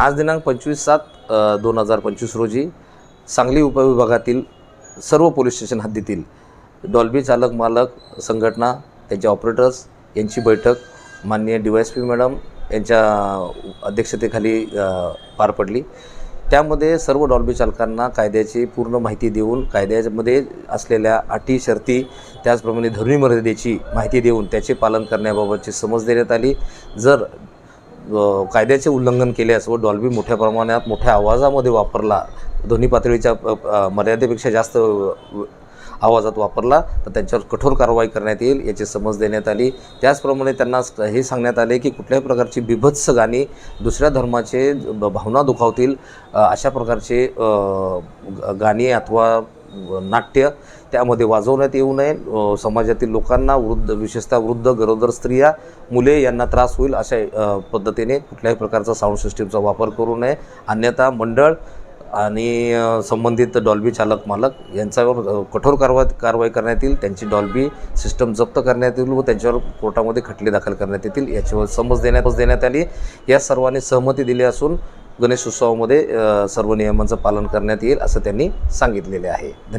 आज दिनांक पंचवीस सात दोन हजार पंचवीस रोजी सांगली उपविभागातील सर्व पोलीस स्टेशन हद्दीतील डॉल्बी चालक मालक संघटना त्यांचे ऑपरेटर्स यांची बैठक माननीय D Y S P madam यांच्या अध्यक्षतेखाली पार पडली. त्यामध्ये सर्व डॉल्बी चालकांना कायद्याची पूर्ण माहिती देऊन कायद्यामध्ये असलेल्या अटी शर्ती त्याचप्रमाणे धर्मी मर्यादेची माहिती देऊन त्याचे पालन करण्याबाबतची समज देण्यात आली. जर कायद्याचे उल्लंघन केल्यास व डॉल्बी मोठ्या प्रमाणात मोठ्या आवाजामध्ये वापरला ध्वनी पातळीच्या मर्यादेपेक्षा जास्त आवाजात वापरला तर त्यांच्यावर कठोर कारवाई करण्यात येईल याची समज देण्यात आली. त्याचप्रमाणे त्यांना हे सांगण्यात आले की कुठल्याही प्रकारची बिभत्स गाणी दुसऱ्या धर्माचे भावना दुखावतील. अशा प्रकारचे गाणी अथवा नाट्य त्यामध्ये वाजवण्यात येऊ नये. समाजातील लोकांना वृद्ध विशेषतः वृद्ध गरोदर स्त्रिया मुले यांना त्रास होईल अशा पद्धतीने कुठल्याही प्रकारचा साऊंड सिस्टीमचा वापर करू नये. अन्यथा मंडळ आणि संबंधित डॉल्बी चालक मालक यांच्यावर कठोर कारवाई कारवाई करण्यात येईल. त्यांची डॉल्बी सिस्टम जप्त करण्यात येईल व त्यांच्यावर कोर्टामध्ये खटले दाखल करण्यात येतील. याच्यावर समज देण्यात देण्यात आली. या सर्वांनी सहमती दिली असून गणेश उत्सवामध्ये सर्व नियमांचं पालन करण्यात येईल असं त्यांनी सांगितलेले आहे. धन्यवाद.